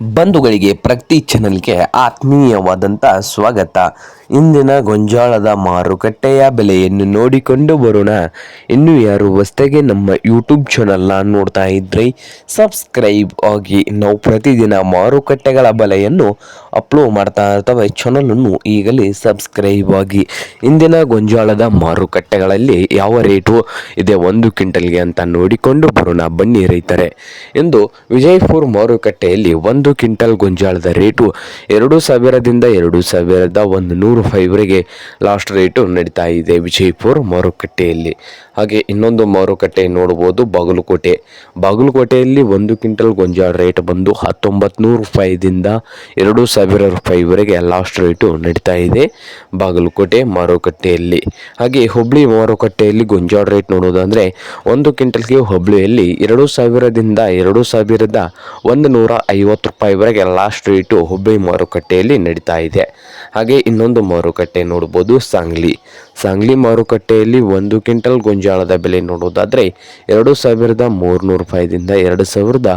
ಬಂಧುಗಳಿಗೆ ಪ್ರತಿ ಚಾನಲ್ಗೆ ಆತ್ಮೀಯವಾದಂಥ ಸ್ವಾಗತ. ಇಂದಿನ ಗೊಂಜಾಳದ ಮಾರುಕಟ್ಟೆಯ ಬೆಲೆಯನ್ನು ನೋಡಿಕೊಂಡು ಬರೋಣ. ಇನ್ನು ಯಾರು ಹೊಸ್ತೆಗೆ ನಮ್ಮ ಯೂಟ್ಯೂಬ್ ಚಾನಲ್ನ ನೋಡ್ತಾ ಇದ್ರಿ ಸಬ್ಸ್ಕ್ರೈಬ್ ಆಗಿ. ನಾವು ಪ್ರತಿದಿನ ಮಾರುಕಟ್ಟೆಗಳ ಬೆಲೆಯನ್ನು ಅಪ್ಲೋಡ್ ಮಾಡ್ತಾ ಇರ್ತವೆ. ಚಾನಲನ್ನು ಈಗಲೇ ಸಬ್ಸ್ಕ್ರೈಬ್ ಆಗಿ. ಇಂದಿನ ಗೊಂಜಾಳದ ಮಾರುಕಟ್ಟೆಗಳಲ್ಲಿ ಯಾವ ರೇಟು ಇದೆ ಒಂದು ಕ್ವಿಂಟಲ್ಗೆ ಅಂತ ನೋಡಿಕೊಂಡು ಬರೋಣ ಬನ್ನಿ ರೈತರೆ. ಎಂದು ವಿಜಯಪುರ ಮಾರುಕಟ್ಟೆಯಲ್ಲಿ ಒಂದು ಕ್ವಿಂಟಲ್ ಗೊಂಜಾಳದ ರೇಟು ಎರಡು ಸಾವಿರದಿಂದ ಎರಡು ಸಾವಿರದ ಒಂದು ನೂರು ಫೈವ್ರಿಗೆ ಲಾಸ್ಟ್ ರೇಟು ನಡೀತಾ ಇದೆ ವಿಜಯಪುರ ಮಾರುಕಟ್ಟೆಯಲ್ಲಿ. ಹಾಗೆ ಇನ್ನೊಂದು ಮಾರುಕಟ್ಟೆ ನೋಡ್ಬೋದು ಬಾಗಲಕೋಟೆ. ಬಾಗಲಕೋಟೆಯಲ್ಲಿ ಒಂದು ಕ್ವಿಂಟಲ್ ಗೊಂಜಾಳ ರೇಟ್ ಬಂದು ಹತ್ತೊಂಬತ್ತು ನೂರು ರೂಪಾಯಿದಿಂದ ಎರಡು ಸಾವಿರ ರೂಪಾಯಿವರೆಗೆ ಲಾಸ್ಟ್ ರೇಟು ನಡೀತಾ ಇದೆ ಬಾಗಲಕೋಟೆ ಮಾರುಕಟ್ಟೆಯಲ್ಲಿ. ಹಾಗೆ ಹುಬ್ಳಿ ಮಾರುಕಟ್ಟೆಯಲ್ಲಿ ಗೊಂಜಾಳ ರೇಟ್ ನೋಡೋದಂದರೆ ಒಂದು ಕ್ವಿಂಟಲ್ಗೆ ಹುಬ್ಳಿಯಲ್ಲಿ ಎರಡು ಸಾವಿರದಿಂದ ಎರಡು ಸಾವಿರದ ಒಂದು ನೂರ ಐವತ್ತು ರೂಪಾಯಿವರೆಗೆ ಲಾಸ್ಟ್ ರೇಟು ಹುಬ್ಬಳ್ಳಿ ಮಾರುಕಟ್ಟೆಯಲ್ಲಿ ನಡೀತಾ ಇದೆ. ಹಾಗೆ ಇನ್ನೊಂದು ಮಾರುಕಟ್ಟೆ ನೋಡ್ಬೋದು ಸಾಂಗ್ಲಿ ಸಾಂಗ್ಲಿ ಮಾರುಕಟ್ಟೆಯಲ್ಲಿ ಒಂದು ಕ್ವಿಂಟಲ್ ಗೊಂಜಾಳದ ಬೆಲೆ ನೋಡೋದಾದರೆ ಎರಡು ಸಾವಿರದ ಮೂರುನೂರು ರೂಪಾಯಿದಿಂದ ಎರಡು ಸಾವಿರದ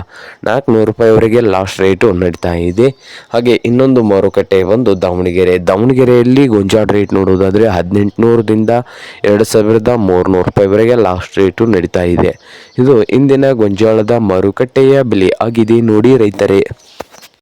ನಾಲ್ಕುನೂರು ರೂಪಾಯಿವರೆಗೆ ಲಾಸ್ಟ್ ರೇಟು ನಡೀತಾ ಇದೆ. ಹಾಗೆ ಇನ್ನೊಂದು ಮಾರುಕಟ್ಟೆ ಒಂದು ದಾವಣಗೆರೆ. ದಾವಣಗೆರೆಯಲ್ಲಿ ಗೊಂಜಾಳ ರೇಟ್ ನೋಡೋದಾದರೆ ಹದಿನೆಂಟುನೂರದಿಂದ ಎರಡು ಸಾವಿರದ ಮೂರುನೂರು ರೂಪಾಯಿವರೆಗೆ ಲಾಸ್ಟ್ ರೇಟು ನಡೀತಾ ಇದೆ. ಇದು ಇಂದಿನ ಗೊಂಜಾಳದ ಮಾರುಕಟ್ಟೆಯ ಬೆಲೆ ಆಗಿದೆ ನೋಡಿ ರೈತರೇ.